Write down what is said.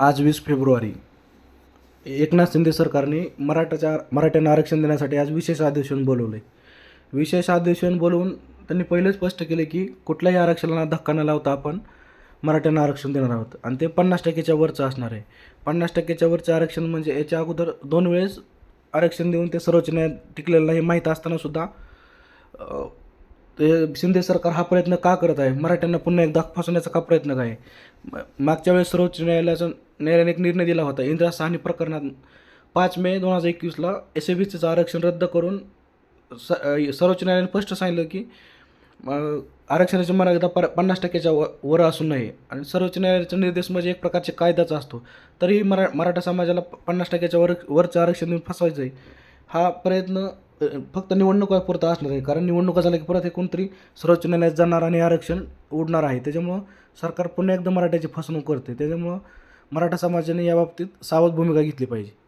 आज वीस फेब्रुवारी. एकनाथ शिंदे सरकारने मराठाच्या मराठ्यांना आरक्षण देण्यासाठी आज विशेष अधिवेशन बोलवलं आहे विशेष अधिवेशन बोलवून त्यांनी पहिलेच स्पष्ट केले की कुठल्याही आरक्षणाला धक्का न लावता आपण मराठ्यांना आरक्षण देणार आहोत. आणि ते पन्नास टक्क्याच्या वरचं असणार आहे. पन्नास टक्क्याच्या वरचं आरक्षण म्हणजे याच्या अगोदर दोन वेळेस आरक्षण देऊन ते सर्वोच्च न्यायालयात टिकलेलं नाही माहीत असतानासुद्धा तर शिंदे सरकार हा प्रयत्न का करत आहे? मराठ्यांना पुन्हा एकदा फसवण्याचा का प्रयत्न काय आहे? मागच्या वेळेस सर्वोच्च न्यायालयाचा न्यायालयाने एक निर्णय दिला होता. इंदिरा साहनी प्रकरणात पाच मे दोन हजार एकवीसला एस ए बी सीचं आरक्षण रद्द करून स सर्वोच्च न्यायालयाने स्पष्ट सांगितलं की आरक्षणाची मर्यादा पर पन्नास टक्क्याच्या व वर असू नये. आणि सर्वोच्च न्यायालयाचा निर्देश म्हणजे एक प्रकारचे कायदाचा असतो. तरीही मरा मराठा समाजाला पन्नास टक्क्याच्या वर वरचं आरक्षण देऊन फसवायचं आहे हा प्रयत्न अ, फक्त निवडणुकापुरता असणार आहे. कारण निवडणुका झाल्या की परत हे कोणतरी सर्वोच्च न्यायालयात जाणार आणि आरक्षण उडणार आहे. त्याच्यामुळं सरकार पुन्हा एकदा मराठ्याची फसवणूक करते. त्याच्यामुळं मराठा समाजाने याबाबतीत सावध भूमिका घेतली पाहिजे.